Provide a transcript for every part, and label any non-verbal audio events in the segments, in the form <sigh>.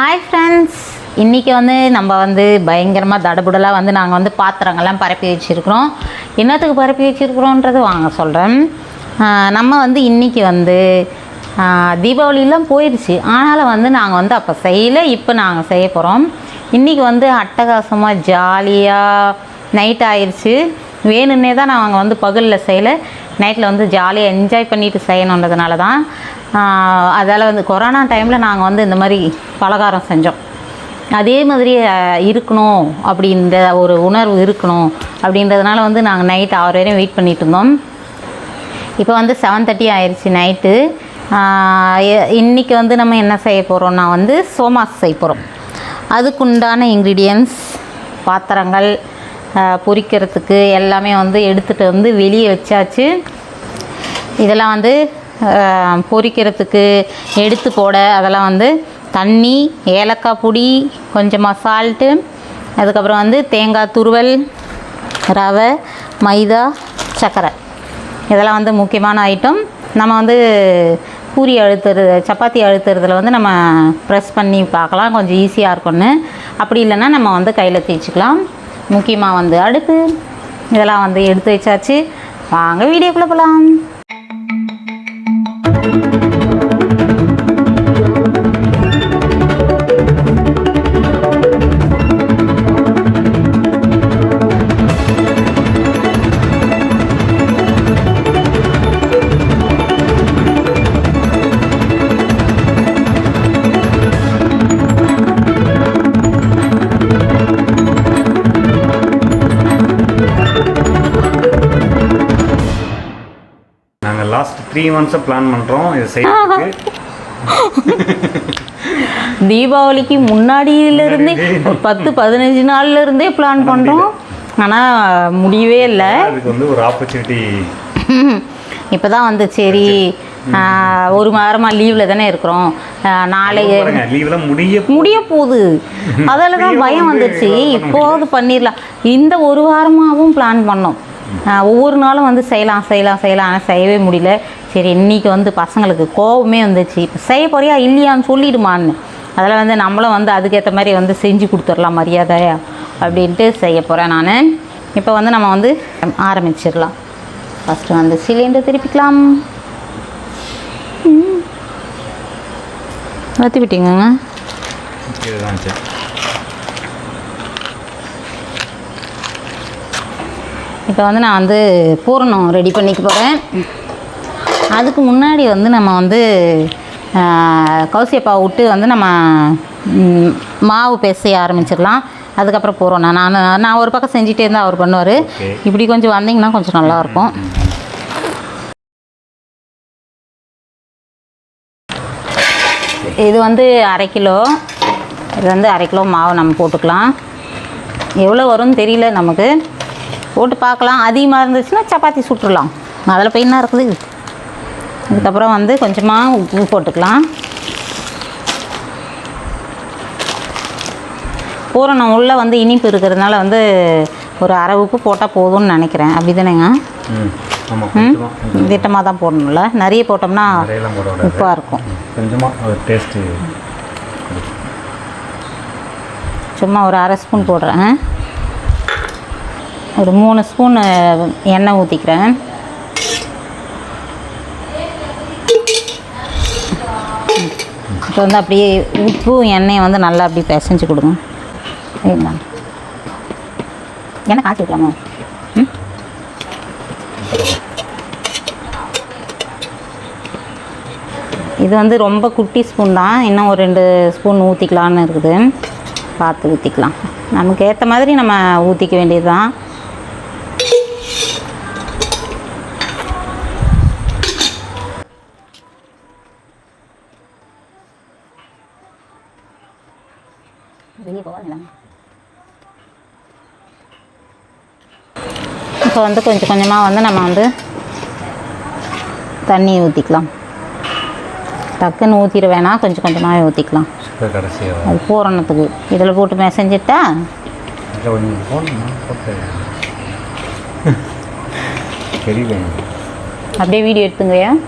Hi friends இன்றைக்கி வந்து நம்ம வந்து பயங்கரமாக தடபுடலாக வந்து நாங்கள் வந்து பாத்திரங்கள்லாம் பரப்பி வச்சுருக்குறோம். என்னத்துக்கு பரப்பி வச்சுருக்குறோன்றது வாங்க சொல்கிறேன் நம்ம வந்து இன்றைக்கி வந்து தீபாவளியெலாம் தீபாவளிலாம் போயிடுச்சு ஆனாலும் வந்து நாங்கள் வந்து அப்போ செய்யலை இப்போ நாங்கள் செய்ய போகிறோம் இன்றைக்கி வந்து அட்டகாசமாக ஜாலியாக நைட் ஆயிடுச்சு வேணுன்னே தான் நாங்கள் வந்து பகலில் செய்யலை. நைட்டில் வந்து ஜாலியாக என்ஜாய் பண்ணிட்டு செய்யணுன்றதுனால தான் அதால் வந்து கொரோனா டைமில் நாங்கள் வந்து இந்த மாதிரி பலகாரம் செஞ்சோம். அதே மாதிரி இருக்கணும் அப்படின்ற ஒரு உணர்வு இருக்கணும் அப்படின்றதுனால வந்து நாங்கள் நைட் ஆறு வரையும் வெயிட் பண்ணிட்டு இருந்தோம். இப்போ வந்து செவன் தேர்ட்டி ஆயிடுச்சு நைட்டு இன்றைக்கி வந்து நம்ம என்ன செய்ய போகிறோம்னா வந்து சோமாஸ் செய்ய போகிறோம் அதுக்குண்டான இன்க்ரீடியன்ஸ் பாத்திரங்கள் பொரிக்கிறதுக்கு எல்லாமே வந்து எடுத்துகிட்டு வந்து வெளியே வச்சாச்சு. இதெல்லாம் வந்து பொரிக்கிறதுக்கு எடுத்து போட அதெல்லாம் வந்து தண்ணி ஏலக்காய் பொடி கொஞ்சமாக சால்ட்டு அதுக்கப்புறம் வந்து தேங்காய் துருவல் ரவை மைதா சர்க்கரை. இதெல்லாம் வந்து முக்கியமான ஐட்டம் நம்ம வந்து பூரி அழுத்துறது சப்பாத்தி அழுத்துறதுல வந்து நம்ம ப்ரெஸ் பண்ணி பார்க்கலாம். கொஞ்சம் ஈஸியாக இருக்கும்னு. அப்படி இல்லைன்னா நம்ம வந்து கையில் தேய்ச்சிக்கலாம். முக்கியமாக வந்து அடுப்பு. இதெல்லாம் வந்து எடுத்து வச்சாச்சு. வாங்க வீடியோக்குள்ளே போகலாம் த்ரீ மந்த்ஸாக பிளான் பண்ணுறோம் இதை செய்யறதுக்கு. <laughs> தீபாவளிக்கு முன்னாடியிலிருந்தே பத்து பதினஞ்சு நாள்ல இருந்தே பிளான் பண்ணுறோம் ஆனால் முடியவே இல்லை. அதுக்கு வந்து ஒரு ஆப்பர்ச்சுனிட்டி இப்போ தான் வந்து சரி ஒரு வாரமாக லீவில் தானே இருக்கிறோம். லீவ்லாம் முடிய முடிய போகுது. <laughs> அதில் தான் பயம் வந்துச்சு. இப்போது பண்ணிடலாம். இந்த ஒரு வாரமாகவும் பிளான் பண்ணோம். ஒவ்வொரு நாளும் வந்து செய்யலாம் செய்யலாம் செய்யலாம். ஆனால் செய்யவே முடியல. சரி இன்றைக்கி வந்து பசங்களுக்கு கோபமே வந்துச்சு. இப்போ செய்ய போறியா இல்லையான்னு சொல்லிடுமான்னு. அதில் வந்து நம்மளும் வந்து அதுக்கேற்ற மாதிரி வந்து செஞ்சு கொடுத்துடலாம் மரியாதையா அப்படின்ட்டு செய்ய போகிறேன் நான். இப்போ வந்து நம்ம வந்து ஆரம்பிச்சிடலாம். ஃபஸ்ட்டு வந்து சிலிண்டர் திருப்பிக்கலாம். மாற்றி விட்டீங்கங்க இதுதான் சரி இப்போ வந்து நான் வந்து பூரணம் ரெடி பண்ணிக்க போகிறேன் அதுக்கு முன்னாடி வந்து நம்ம வந்து கௌசியப்பா விட்டு வந்து நம்ம மாவு பேசைய ஆரம்பிச்சிடலாம். அதுக்கப்புறம் பூரணம். நான் நான் ஒரு பக்கம் செஞ்சுட்டே இருந்தால் அவர் பண்ணுவார். இப்படி கொஞ்சம் வந்தீங்கன்னா கொஞ்சம் நல்லாயிருக்கும் இது வந்து அரை கிலோ. இது வந்து அரை கிலோ மாவு நம்ம போட்டுக்கலாம். எவ்வளோ வரும்னு தெரியல நமக்கு. போட்டு பார்க்கலாம். அதிகமாக இருந்துச்சுன்னா சப்பாத்தி சுட்டுடலாம் அதில் போய் என்ன இருக்குது? அதுக்கப்புறம் வந்து கொஞ்சமாக உப்பு போட்டுக்கலாம். பூரணம் உள்ளே வந்து இனிப்பு இருக்கிறதுனால வந்து ஒரு அரை உப்பு போட்டால் போதும்னு நினைக்கிறேன். அப்படி தானேங்க திட்டமாக தான் போடணும்ல. நிறைய போட்டோம்னா உப்பாக இருக்கும். சும்மா ஒரு அரை ஸ்பூன் போடுறேன். ஒரு மூணு ஸ்பூன் எண்ணெய் ஊற்றிக்கிறேன் இப்போ வந்து அப்படியே உப்பு எண்ணெயை வந்து நல்லா அப்படியே பிசைஞ்சு கொடுங்க. சரிங்களா? எண்ணெய் காய்ச்சி விடலாமா ம்? இது வந்து ரொம்ப குட்டி ஸ்பூன் தான். இன்னும் ஒரு ரெண்டு ஸ்பூன் ஊற்றிக்கலான்னு இருக்குது. பார்த்து ஊற்றிக்கலாம் நமக்கு ஏற்ற மாதிரி நம்ம ஊற்றிக்க வேண்டியது தான் இப்போ வந்து கொஞ்சம் கொஞ்சமாக வந்து நம்ம வந்து தண்ணி ஊற்றிக்கலாம் டக்குன்னு ஊற்றிட வேணாம் கொஞ்சம் கொஞ்சமாக ஊற்றிக்கலாம் அது பூரணத்துக்கு இதில் போட்டு மெசஞ்சிட்டா. <laughs> அப்படியே வீடியோ எடுத்துங்கய்யா.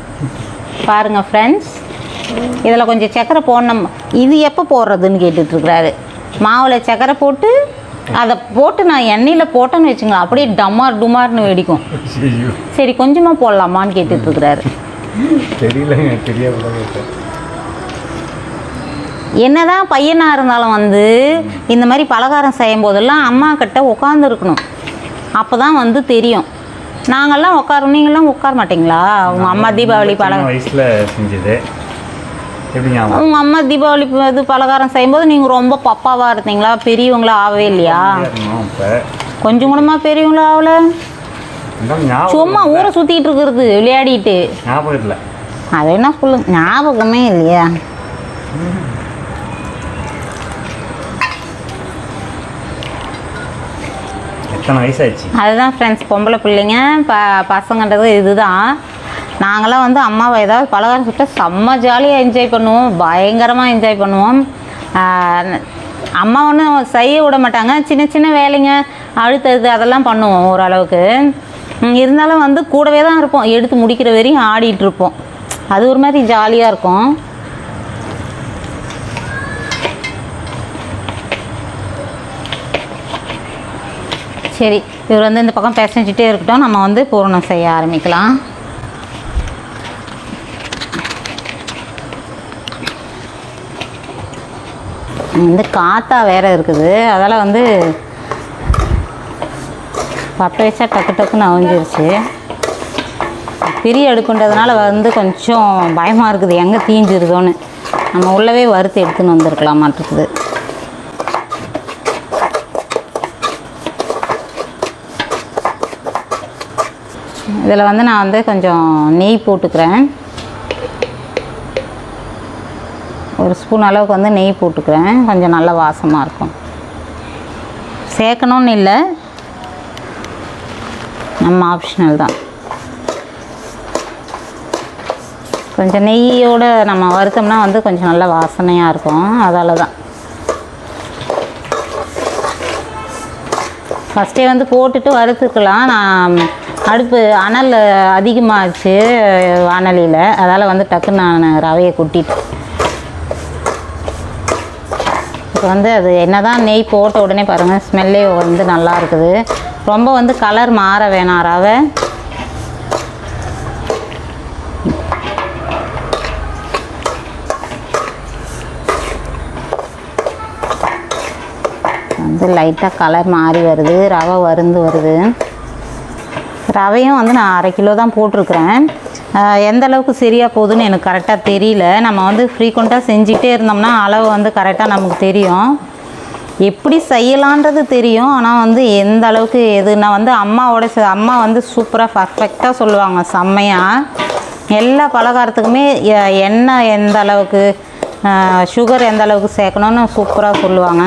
பாருங்கள் ஃப்ரெண்ட்ஸ் இதில் கொஞ்சம் சர்க்கரை போடணும். இது எப்போ போடுறதுன்னு கேட்டுட்ருக்குறாரு மாவில் சர்க்கரை போட்டு அதை போட்டு நான் எண்ணெயில் போட்டேன்னு வச்சுங்களேன் அப்படியே டமார் டுமார்னு வெடிக்கும். சரி கொஞ்சமாக போடலாமான்னு கேட்டுட்ருக்குறாரு. தெரியலங்க தெரியாத என்னதான் பையனாக இருந்தாலும் வந்து இந்த மாதிரி பலகாரம் செய்யும் போதெல்லாம் அம்மா கிட்ட உட்காந்துருக்கணும் அப்போ தான் வந்து தெரியும். நாங்கள்லாம் உட்காரோம் நீங்களாம் உட்கார மாட்டீங்களா? உங்கள் அம்மா தீபாவளி பல சின்ன வயசுல செஞ்சது. உங்கள் அம்மா தீபாவளி இது பலகாரம் செய்யும்போது நீங்கள் ரொம்ப பப்பாவாக இருந்தீங்களா? பெரியவங்களா ஆகவே இல்லையா? கொஞ்சம் கூடமா பெரியவங்களா ஆகல? சும்மா ஊரை சுற்றிட்டு இருக்கிறது விளையாடிட்டு. அது என்ன சொல்லு ஞாபகமே இல்லையா? அதுதான் ஃப்ரெண்ட்ஸ் பொம்பளை பிள்ளைங்க ப பசங்கன்றது இதுதான். நாங்களாம் வந்து அம்மாவை ஏதாவது பலகாரம் சுட்டா செம்ம ஜாலியாக என்ஜாய் பண்ணுவோம். பயங்கரமாக என்ஜாய் பண்ணுவோம். அம்மா ஒன்றும் செய்ய விட மாட்டாங்க. சின்ன சின்ன வேலைங்க அழுத்தது அதெல்லாம் பண்ணுவோம் ஓரளவுக்கு. இருந்தாலும் வந்து கூடவே தான் இருப்போம். எடுத்து முடிக்கிற வரையும் ஆடிட்டு இருப்போம். அது ஒரு மாதிரி ஜாலியாக இருக்கும். சரி இவர் வந்து இந்த பக்கம் பேசஞ்சிட்டே இருக்கட்டும். நம்ம வந்து பூரணம் செய்ய ஆரம்பிக்கலாம். வந்து காத்தா வேற இருக்குது. அதெல்லாம் வந்து பட்ட வச்சா டக்கு டக்குன்னு அவிஞ்சிருச்சு. பெரிய அடுக்குன்றதுனால வந்து கொஞ்சம் பயமாக இருக்குது. எங்கே தீஞ்சிருதோன்னு. நம்ம உள்ளவே வறுத்து எடுத்துன்னு வந்திருக்கலாம் மாட்டிருக்குது இதில் வந்து நான் வந்து கொஞ்சம் நெய் போட்டுக்கிறேன் ஒரு ஸ்பூன் அளவுக்கு வந்து நெய் போட்டுக்கிறேன். கொஞ்சம் நல்ல வாசமாக இருக்கும். சேர்க்கணும்னு இல்லை. நம்ம ஆப்ஷனல் தான். கொஞ்சம் நெய்யோடு நம்ம வறுத்தோம்னா வந்து கொஞ்சம் நல்ல வாசனையாக இருக்கும். அதால் தான். ஃபஸ்ட்டே வந்து போட்டுட்டு வறுத்துக்கலாம். நான் அடுப்பு அனல் அதிகமாகச்சு வானலியில். அதால் வந்து டக்குன்னு நான் ரவையை கொட்டிட்டேன் இப்போ வந்து அது என்னதான் நெய் போட்ட உடனே பாருங்கள் ஸ்மெல்லே வந்து நல்லா இருக்குது. ரொம்ப வந்து கலர் மாற வேணாம் ரவை. வந்து லைட்டாக கலர் மாறி வருது ரவை வருந்து வருது. ரவையும் வந்து நான் அரை கிலோ தான் போட்டிருக்கிறேன். எந்த அளவுக்கு சரியாக போகுதுன்னு எனக்கு கரெக்டாக தெரியல. நம்ம வந்து ஃப்ரீக்வெண்ட்டாக செஞ்சுக்கிட்டே இருந்தோம்னா அளவு வந்து கரெக்டாக நமக்கு தெரியும். எப்படி செய்யலான்றது தெரியும். ஆனால் வந்து எந்த அளவுக்கு எதுனா வந்து அம்மாவோட செ- அம்மா வந்து சூப்பராக பர்ஃபெக்டாக சொல்லுவாங்க. செம்மையாக எல்லா பலகாரத்துக்குமே எண்ணெய் எந்த அளவுக்கு சுகர் எந்த அளவுக்கு சேர்க்கணும்னு சூப்பராக சொல்லுவாங்க.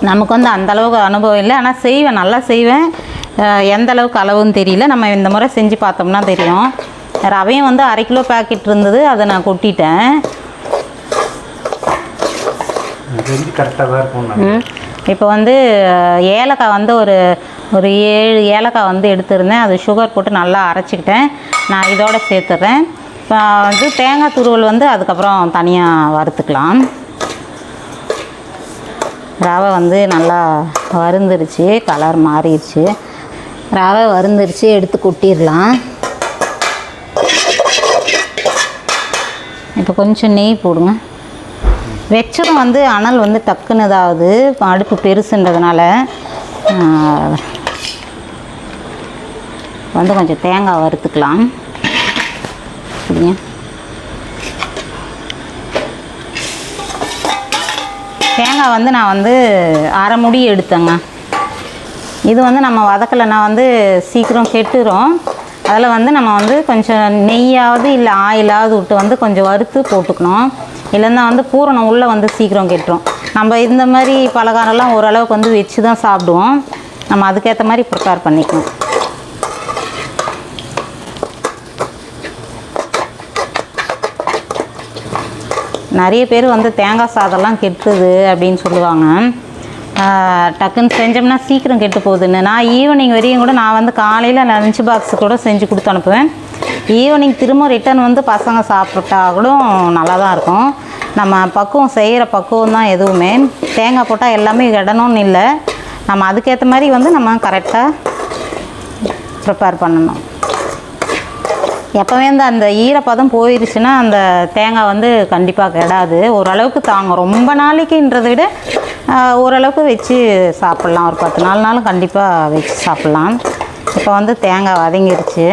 நமக்கு வந்து அந்த அளவுக்கு அனுபவம் இல்லை. ஆனால் செய்வேன் நல்லா செய்வேன். எந்த அளவுக்கு அளவுன்னு தெரியல. நம்ம இந்த முறை செஞ்சு பார்த்தோம்னா தெரியும். ரவையும் வந்து அரை கிலோ பேக்கெட் இருந்தது அதை நான் கொட்டிட்டேன். இப்போ வந்து ஏலக்காய் வந்து ஒரு ஒரு ஏழு ஏலக்காய் வந்து எடுத்திருந்தேன். அது சுகர் போட்டு நல்லா அரைச்சிக்கிட்டேன். நான் இதோட சேர்த்துட்றேன் இப்போ வந்து தேங்காய் துருவல் வந்து அதுக்கப்புறம் தனியாக வறுத்துக்கலாம். ரவை வந்து நல்லா வறுந்துருச்சு கலர் மாறிடுச்சு. ரவை வறுந்துருச்சு எடுத்து கொட்டிடலாம். இப்போ கொஞ்சம் நெய் போடுங்க. வெச்சதும் வந்து அனல் வந்து டக்குன்னு இதாகுது அடுப்பு பெருசுன்றதுனால வந்து கொஞ்சம் தேங்காய் வறுத்துக்கலாம். சரிங்க. தேங்காய் வந்து நான் வந்து அரை முடி எடுத்தேங்க. இது வந்து நம்ம வதக்கலைன்னா வந்து சீக்கிரம் கெட்டுரும். அதில் வந்து நம்ம வந்து கொஞ்சம் நெய்யாவது இல்லை ஆயிலாவது விட்டு வந்து கொஞ்சம் வறுத்து போட்டுக்கணும். இல்லைன்னா வந்து பூரணம் உள்ளே வந்து சீக்கிரம் கெட்டுரும். நம்ம இந்த மாதிரி பலகாரம்லாம் ஓரளவுக்கு வந்து வச்சு தான் சாப்பிடுவோம். நம்ம அதுக்கேற்ற மாதிரி ப்ரிப்பேர் பண்ணிக்கணும். நிறைய பேர் வந்து தேங்காய் சாதம்லாம் கெட்டுது அப்படின்னு சொல்லுவாங்க. டக்குன்னு செஞ்சோம்னா சீக்கிரம் கெட்டு போகுதுன்னு. நான் ஈவினிங் வரையும் கூட நான் வந்து காலையில் லஞ்ச் பாக்ஸ் கூட செஞ்சு கொடுத்து அனுப்புவேன். ஈவினிங் திரும்ப ரிட்டர்ன் வந்து பசங்க சாப்பிட்டா கூட நல்லா தான் இருக்கும். நம்ம பக்குவம் செய்கிற பக்குவம் தான் எதுவுமே. தேங்காய் போட்டால் எல்லாமே இடணும்னு இல்லை. நம்ம அதுக்கேற்ற மாதிரி வந்து நம்ம கரெக்டாக ப்ரிப்பேர் பண்ணணும். எப்போவே இந்த அந்த ஈரப்பதம் போயிடுச்சுன்னா அந்த தேங்காய் வந்து கண்டிப்பாக கெடாது. ஓரளவுக்கு தாங்கும். ரொம்ப நாளைக்குன்றதை விட ஓரளவுக்கு வச்சு சாப்பிட்லாம். ஒரு பத்து நாலு நாளும் கண்டிப்பாக வச்சு சாப்பிட்லாம். இப்போ வந்து தேங்காய் வதங்கிருச்சு.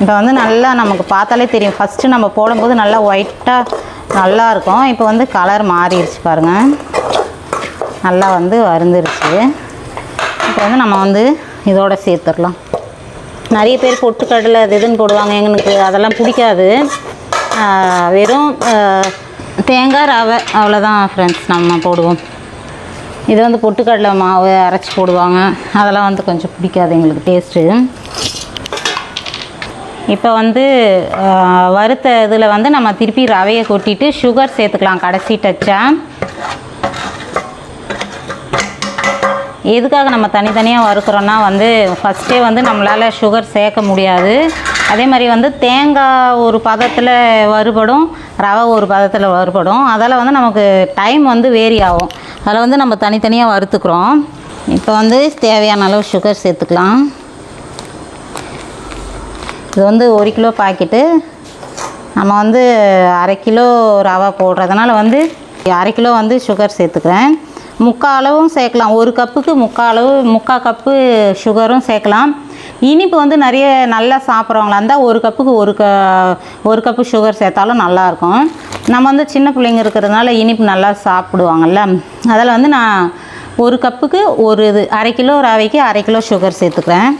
இப்போ வந்து நல்லா நமக்கு பார்த்தாலே தெரியும். ஃபஸ்ட்டு நம்ம போடும்போது நல்லா ஒயிட்டாக நல்லா இருக்கும். இப்போ வந்து கலர் மாறிடுச்சு பாருங்கள் நல்லா வந்து வருந்துருச்சு இப்போ வந்து நம்ம வந்து இதோட சேர்த்துடலாம். நிறைய பேர் பொட்டுக்கடலை அது இதுன்னு போடுவாங்க. எங்களுக்கு அதெல்லாம் பிடிக்காது. வெறும் தேங்காய் ரவை அவ்வளோதான் ஃப்ரெண்ட்ஸ் நம்ம போடுவோம். இது வந்து பொட்டுக்கடலை மாவு அரைச்சி போடுவாங்க. அதெல்லாம் வந்து கொஞ்சம் பிடிக்காது எங்களுக்கு டேஸ்ட்டு இப்போ வந்து வறுத்த இதில் வந்து நம்ம திருப்பி ரவையை கொட்டிட்டு சுகர் சேர்த்துக்கலாம். கடைசி டச்சாக எதுக்காக நம்ம தனித்தனியாக வறுக்கிறோன்னா வந்து ஃபஸ்ட்டே வந்து நம்மளால் சுகர் சேர்க்க முடியாது. அதே மாதிரி வந்து தேங்காய் ஒரு பதத்தில் வறுபடும் ரவை ஒரு பதத்தில் வறுபடும். அதால் வந்து நமக்கு டைம் வந்து வேரி ஆகும். அதில் வந்து நம்ம தனித்தனியாக வறுத்துக்கிறோம். இப்போ வந்து தேவையான அளவு சுகர் சேர்த்துக்கலாம். இது வந்து ஒரு கிலோ பாக்கெட்டு நம்ம வந்து அரை கிலோ ரவை போடுறதுனால வந்து அரை கிலோ வந்து சுகர் சேர்த்துக்கிறேன். முக்கால் அளவும் சேர்க்கலாம். ஒரு கப்புக்கு முக்கால் அளவு முக்கால் கப்பு சுகரும் சேர்க்கலாம். இனிப்பு வந்து நிறைய நல்லா சாப்பிட்றவங்களா இருந்தால் ஒரு கப்புக்கு ஒரு க ஒரு கப்பு சுகர் சேர்த்தாலும் நல்லாயிருக்கும். நம்ம வந்து சின்ன பிள்ளைங்க இருக்கிறதுனால இனிப்பு நல்லா சாப்பிடுவாங்கல்ல. அதில் வந்து நான் ஒரு கப்புக்கு ஒரு இது அரை கிலோ ரவைக்கு அரை கிலோ சுகர் சேர்த்துக்கிறேன்.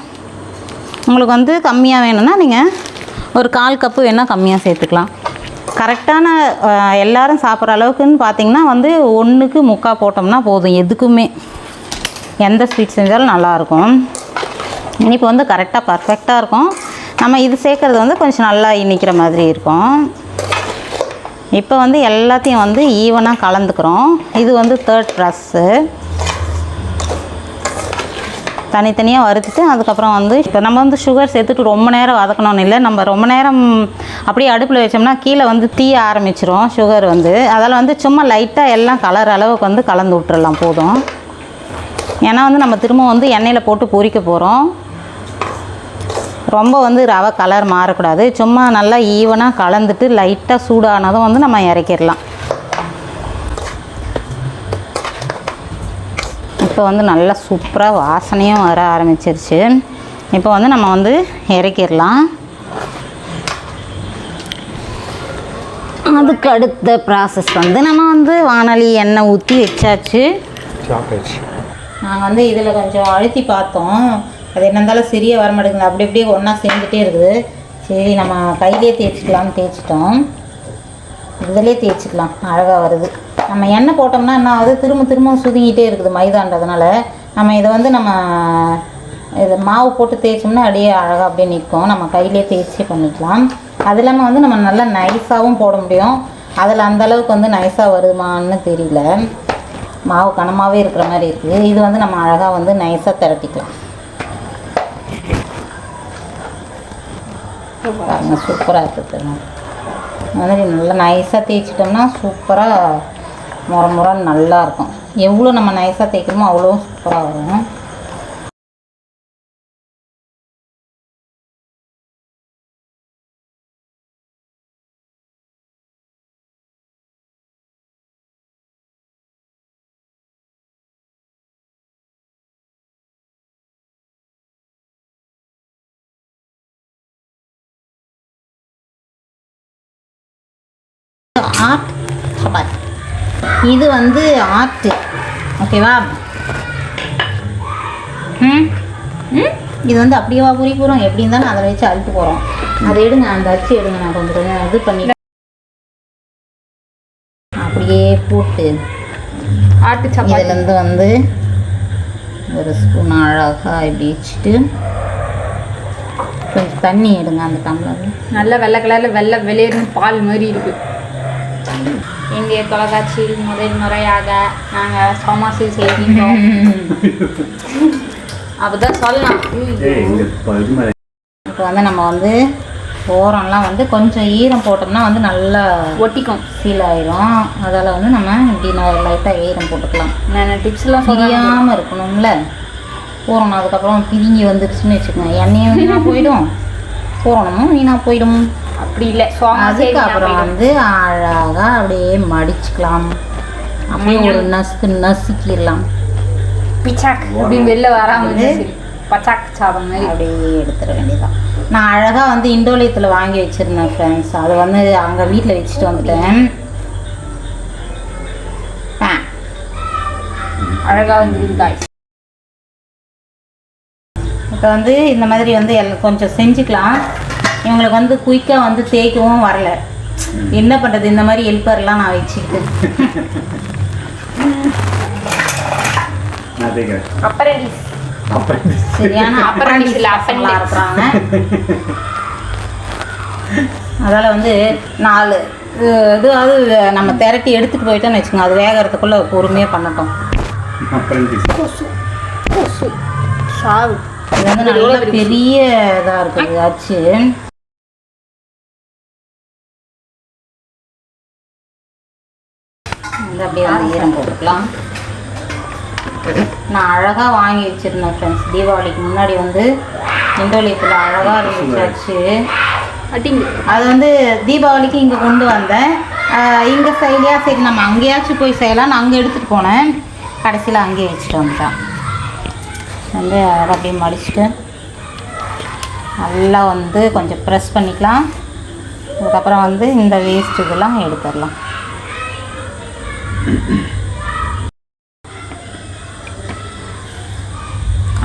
உங்களுக்கு வந்து கம்மியாக வேணும்னா நீங்கள் ஒரு கால் கப்பு வேணால் கம்மியாக சேர்த்துக்கலாம். கரெக்டான எல்லாரும் சாப்பிட்ற அளவுக்குன்னு பார்த்தீங்கன்னா வந்து ஒன்றுக்கு முக்கா போட்டோம்னா போதும் எதுக்குமே. எந்த ஸ்வீட் செஞ்சாலும் நல்லாயிருக்கும். இனிப்பு வந்து கரெக்டாக பர்ஃபெக்டாக இருக்கும். நம்ம இது சேர்க்குறது வந்து கொஞ்சம் நல்லா இனிக்கிற மாதிரி இருக்கும். இப்போ வந்து எல்லாத்தையும் வந்து ஈவனாக கலந்துக்கிறோம். இது வந்து தேர்ட் ப்ராசஸ்ஸு தனித்தனியாக வறுத்துட்டு அதுக்கப்புறம் வந்து இப்போ நம்ம வந்து சுகர் சேர்த்துட்டு ரொம்ப நேரம் வதக்கணும்னு இல்லை. நம்ம ரொம்ப நேரம் அப்படியே அடுப்பில் வச்சோம்னா கீழே வந்து தீய ஆரம்பிச்சிரும் சுகர் வந்து. அதில் வந்து சும்மா லைட்டாக எல்லாம் கலர் அளவுக்கு வந்து கலந்து விட்டுறலாம் போதும். ஏன்னா வந்து நம்ம திரும்ப வந்து எண்ணெயில் போட்டு பொரிக்க போகிறோம் ரொம்ப வந்து ரவை கலர் மாறக்கூடாது. சும்மா நல்லா ஈவனாக கலந்துட்டு லைட்டாக சூடானதும் வந்து நம்ம இறக்கிடலாம். இப்போ வந்து நல்லா சூப்பராக வாசனையும் வர ஆரம்பிச்சிருச்சு. இப்போ வந்து நம்ம வந்து இறக்கிடலாம். அதுக்கு அடுத்த ப்ராசஸ் வந்து நம்ம வந்து வானொலி எண்ணெய் ஊற்றி வச்சாச்சு. நாங்கள் வந்து இதில் கொஞ்சம் அழுத்தி பார்த்தோம். அது என்ன இருந்தாலும் சரியாக வர மாட்டேங்குது அப்படி அப்படியே ஒன்றா சேர்ந்துட்டே இருக்குது. சரி நம்ம கையிலே தேய்ச்சிக்கலாம்னு தேய்ச்சிட்டோம். இதிலே தேய்ச்சிக்கலாம் அழகாக வருது. நம்ம எண்ணெய் போட்டோம்னா என்ன ஆகுது? திரும்ப திரும்ப சுதுங்கிட்டே இருக்குது மைதான்றதுனால. நம்ம இதை வந்து நம்ம இது மாவு போட்டு தேய்ச்சோம்னா அப்படியே அழகாக அப்படியே நிற்கும். நம்ம கையிலே தேய்ச்சி பண்ணிக்கலாம். அது இல்லாமல் வந்து நம்ம நல்லா நைஸாகவும் போட முடியும். அதில் அந்த அளவுக்கு வந்து நைஸாக வருமானு தெரியல. மாவு கனமாகவே இருக்கிற மாதிரி இருக்குது. இது வந்து நம்ம அழகாக வந்து நைஸாக திரட்டிக்கலாம். பாருங்க சூப்பராக இருக்குது. மாதிரி நல்லா நைஸாக தேய்ச்சிட்டோம்னா சூப்பராக முறை முறைன்னு நல்லாயிருக்கும் எவ்வளோ நம்ம நைஸாக தேய்க்கிறோமோ அவ்வளோ சூப்பராக வரும். ஆர்ட் சப்பாத்தி இது வந்து ஆர்ட்டு ஓகேவா? ம்? ம்? இது வந்து அப்படியேவா புரிய போகிறோம் எப்படி இருந்தாலும் அதை வச்சு அழுத்து போகிறோம் அதை எடுங்க அந்த அச்சு எடுங்க. நான் கொஞ்சம் கொஞ்சம் இது பண்ணி அப்படியே போட்டு ஆட்டு இதுலேருந்து வந்து ஒரு ஸ்பூன் அழகாக இப்படி வச்சுட்டு கொஞ்சம் தண்ணி எடுங்க அந்த டம்ளரில் நல்ல வெள்ளை கலர்ல வெள்ளை வெளியேறும் பால் மாதிரி இருக்கு. இந்திய தொலைக்காட்சியில் முதல் முறையாக நாங்கள் சோமாசு செய்கின்றோம் அப்படிதான் சொல்லலாம். இப்போ வந்து நம்ம வந்து ஓரம்லாம் வந்து கொஞ்சம் ஈரம் போட்டோம்னா வந்து நல்லா ஒட்டிக்கும். சீல் ஆயிரும். அதால் வந்து நம்ம இப்படி லைட்டாக ஈரம் போட்டுக்கலாம். நான் டிப்ஸ்லாம் பிரியாமல் இருக்கணும்ல. பூரணம் அதுக்கப்புறம் பிரிங்கி வந்துருச்சுன்னு வச்சுக்கோங்க. எண்ணெயும் வீணாக போயிடும். பூரணமும் வீணாக போயிடும். அப்படி இல்லை. சுவாமி அதுக்கப்புறம் வந்து அழகாக அப்படியே மடிச்சுக்கலாம். அப்படியே ஒரு நசுக்கு நசுக்கிடலாம். பிச்சாக். அப்படின்னு வெளில வராமல் பச்சாக் சாதம் மாதிரி. அப்படியே எடுத்துட வேண்டியதான் நான் அழகாக வந்து இண்டோலியத்தில் வாங்கி வச்சுருந்தேன் ஃப்ரெண்ட்ஸ் அதை வந்து அங்கே வீட்டில் வச்சுட்டு வந்துட்டேன். அழகாக வந்து காய்ஸ் இப்போ வந்து இந்த மாதிரி வந்து எல்லாம் கொஞ்சம் செஞ்சுக்கலாம். இவங்களுக்கு வந்து குயிக்காக வந்து தேய்க்கவும் வரல. என்ன பண்ணுறது இந்த மாதிரி ஹெல்ப்பர்லாம் நான் வச்சுக்கிட்டு. நான் தேய்க்கிறேன். அப்பரண்டிஸ் அப்புறம் சரியான appendix. இருக்கிறாங்க. அதால் வந்து நாலு இதுவாவது நம்ம திரட்டி எடுத்துகிட்டு போயிட்டோம்னு வச்சுக்கோங்க. அது வேகறதுக்குள்ளே பொறுமையாக பண்ணட்டும். இது வந்து நல்ல பெரிய இதாக இருக்குது. ஆச்சு வந்து அப்படியே வந்து ஈரம் போட்டுக்கலாம். நான் அழகாக வாங்கி வச்சுருந்தேன் ஃப்ரெண்ட்ஸ் தீபாவளிக்கு முன்னாடி வந்து இந்தோலியத்தில் அழகாக இருந்துச்சாச்சு அது வந்து தீபாவளிக்கு இங்கே கொண்டு வந்தேன். இங்கே செய்யலையா சரி நம்ம அங்கேயாச்சும் போய் செய்யலாம்னு அங்கே எடுத்துகிட்டு போனேன். கடைசியில் அங்கேயே வச்சுட்டு வந்துட்டான். வந்து அழகாக அப்படியே மடிச்சுட்டு நல்லா வந்து கொஞ்சம் ப்ரெஸ் பண்ணிக்கலாம். அதுக்கப்புறம் வந்து இந்த வேஸ்ட் இதெல்லாம் எடுத்துடலாம்.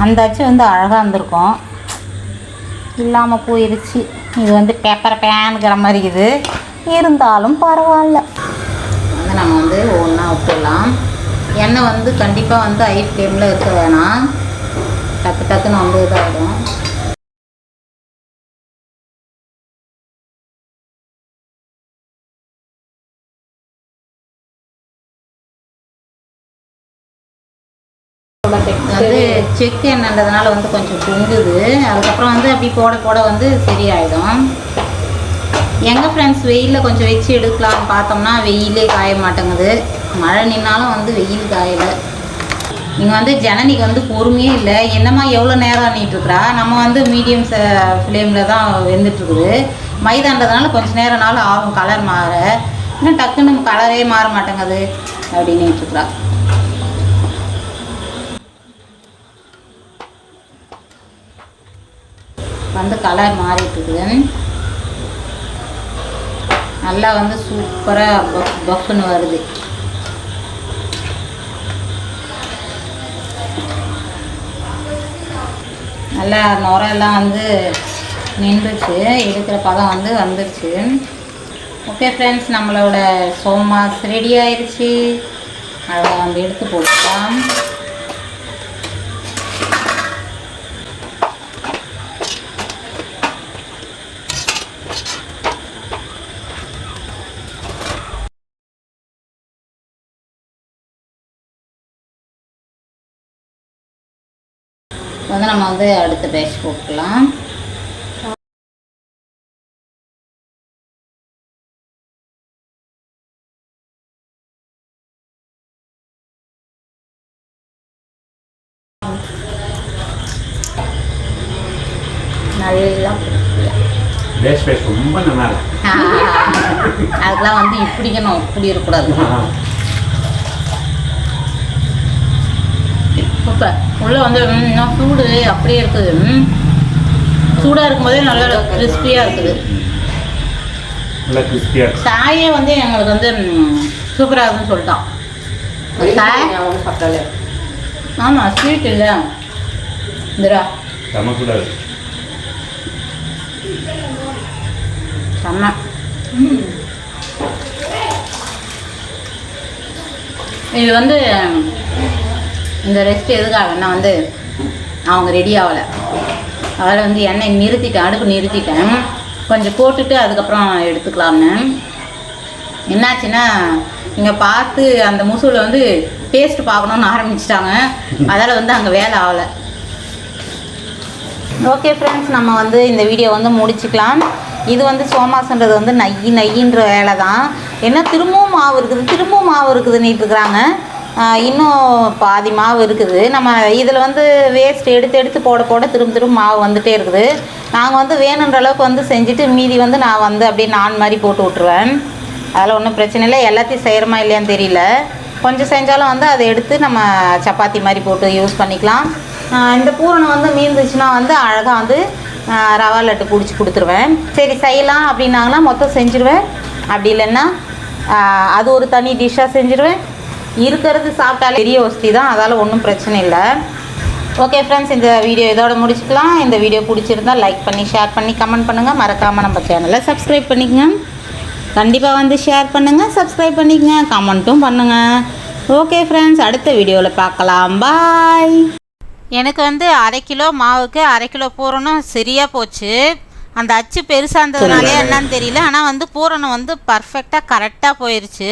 அந்த அச்சு வந்து அழகாக இருந்திருக்கும். இல்லாமல் போயிடுச்சு இது வந்து பேப்பர் பேனுங்கிற மாதிரி இது. இருந்தாலும் பரவாயில்ல. வந்து நம்ம வந்து ஒன்றா விட்டுடலாம் எண்ணெய் வந்து கண்டிப்பாக வந்து ஐ ஃப்ளேமில் இருக்க வேணாம். டக்கு டக்குன்னு வந்து இதாகிடும் வந்து செக் எண்ணெய்ன்றதுனால வந்து கொஞ்சம் பொங்குது. அதுக்கப்புறம் வந்து அப்படி போட போட வந்து சரியாயிடும். எங்கள் ஃப்ரெண்ட்ஸ் வெயிலில் கொஞ்சம் வச்சு எடுக்கலாம்னு பார்த்தோம்னா வெயிலே காய மாட்டேங்குது. மழை நின்னாலும் வந்து வெயில் காயலை. நீங்கள் வந்து ஜனனிக்கு வந்து பொறுமையே இல்லை. என்னம்மா எவ்வளோ நேரம் ஆனிட்டுருக்குறா நம்ம வந்து மீடியம் ஃப்ளேமில் தான் வெந்துட்டுருக்குது. மைதான்றதுனால கொஞ்சம் நேரம்னாலும் ஆகும். கலர் மாற. இன்னும் டக்குன்னு கலரே மாற மாட்டேங்குது. அப்படின்னுட்டுருக்குறா வந்து கலர் மாறிட்டுருக்குது நல்லா வந்து சூப்பராக பஃப் பஃப்னு வருது. நல்லா நுரெல்லாம் வந்து நின்றுச்சு. எடுக்கிற பதம் வந்து வந்துருச்சு. ஓகே ஃப்ரெண்ட்ஸ் நம்மளோட சோமாஸ் ரெடி ஆயிடுச்சு. அதை வந்து எடுத்து போட்டுக்கலாம். வந்து நம்ம வந்து அடுத்த பேட்ச் போட்டுக்கலாம். நல்லா ரொம்ப நல்லா அதுக்கெல்லாம் <laughs> வந்து இப்படிக்கணும். இப்படி இருக்கக்கூடாது சூப்பர் உள்ள வந்து ம், இன்னும் சூடு அப்படியே இருக்குது. ம். சூடா இருக்கும்போதே நல்லா கிறிஸ்பியாக இருக்குது. நல்லா கிறிஸ்பியாக சாயே வந்து எங்களுக்கு வந்து சூப்பராக இருக்குன்னு சொல்லிட்டான். சாய் ஆமாம் ஸ்வீட் இல்லை. இந்திரா சூடாக இருக்கு. செம்ம இது வந்து இந்த ரெஸ்ட் எதுக்காகன்னா வந்து அவங்க ரெடி ஆகலை. அதில் வந்து எண்ணெய் நிறுத்திட்டேன் அடுப்பு நிறுத்திட்டேன். கொஞ்சம் போட்டுட்டு அதுக்கப்புறம் எடுத்துக்கலாம்னு. என்னாச்சுன்னா இங்கே பார்த்து அந்த முசூலை வந்து டேஸ்ட் பார்க்கணுன்னு ஆரம்பிச்சிட்டாங்க. அதால் வந்து அங்கே வேலை ஆகலை. ஓகே ஃப்ரெண்ட்ஸ் நம்ம வந்து இந்த வீடியோ வந்து முடிச்சுக்கலாம். இது வந்து சோமாசன்றது வந்து நையி நையின்ற வேலை தான் ஏன்னா திரும்பவும் மாவு இருக்குது திரும்பவும் மாவு இருக்குதுன்னு இருக்கிறாங்க இன்னும் பாதி மாவு இருக்குது. நம்ம இதில் வந்து வேஸ்ட் எடுத்து எடுத்து போட போட திரும்ப திரும்ப மாவு வந்துகிட்டே இருக்குது. நாங்கள் வந்து வேணுன்ற அளவுக்கு வந்து செஞ்சுட்டு மீதி வந்து நான் வந்து அப்படியே நான் மாதிரி போட்டு விட்ருவேன் அதில் ஒன்றும் பிரச்சனை இல்லை. எல்லாத்தையும் செய்கிறோமா இல்லையான்னு தெரியல. கொஞ்சம் செஞ்சாலும் வந்து அதை எடுத்து நம்ம சப்பாத்தி மாதிரி போட்டு யூஸ் பண்ணிக்கலாம். இந்த பூரணம் வந்து மீந்துச்சுன்னா வந்து அழகாக வந்து ரவா லட்டு பிடிச்சி கொடுத்துருவேன். சரி செய்யலாம் அப்படின்னாங்கன்னா மொத்தம் செஞ்சுருவேன். அப்படி இல்லைன்னா அது ஒரு தனி டிஷ்ஷாக செஞ்சுருவேன். இருக்கிறது சாப்பிட்டாலே பெரிய வசதி தான். அதால் ஒன்றும் பிரச்சனை இல்லை. ஓகே ஃப்ரெண்ட்ஸ் இந்த வீடியோ இதோட முடிச்சுக்கலாம். இந்த வீடியோ பிடிச்சிருந்தா லைக் பண்ணி ஷேர் பண்ணி கமெண்ட் பண்ணுங்கள் மறக்காமல் நம்ம சேனலை சப்ஸ்கிரைப் பண்ணிக்கங்க. கண்டிப்பாக வந்து ஷேர் பண்ணுங்கள் சப்ஸ்கிரைப் பண்ணிக்கங்க கமெண்ட்டும் பண்ணுங்கள் ஓகே ஃப்ரெண்ட்ஸ் அடுத்த வீடியோவில் பார்க்கலாம். பாய் எனக்கு வந்து அரை கிலோ மாவுக்கு அரை கிலோ பூரணம் சரியாக போச்சு. அந்த அச்சு பெருசாக இருந்ததுனாலே என்னன்னு தெரியல. ஆனால் வந்து பூரணம் வந்து பர்ஃபெக்டாக கரெக்டாக போயிடுச்சு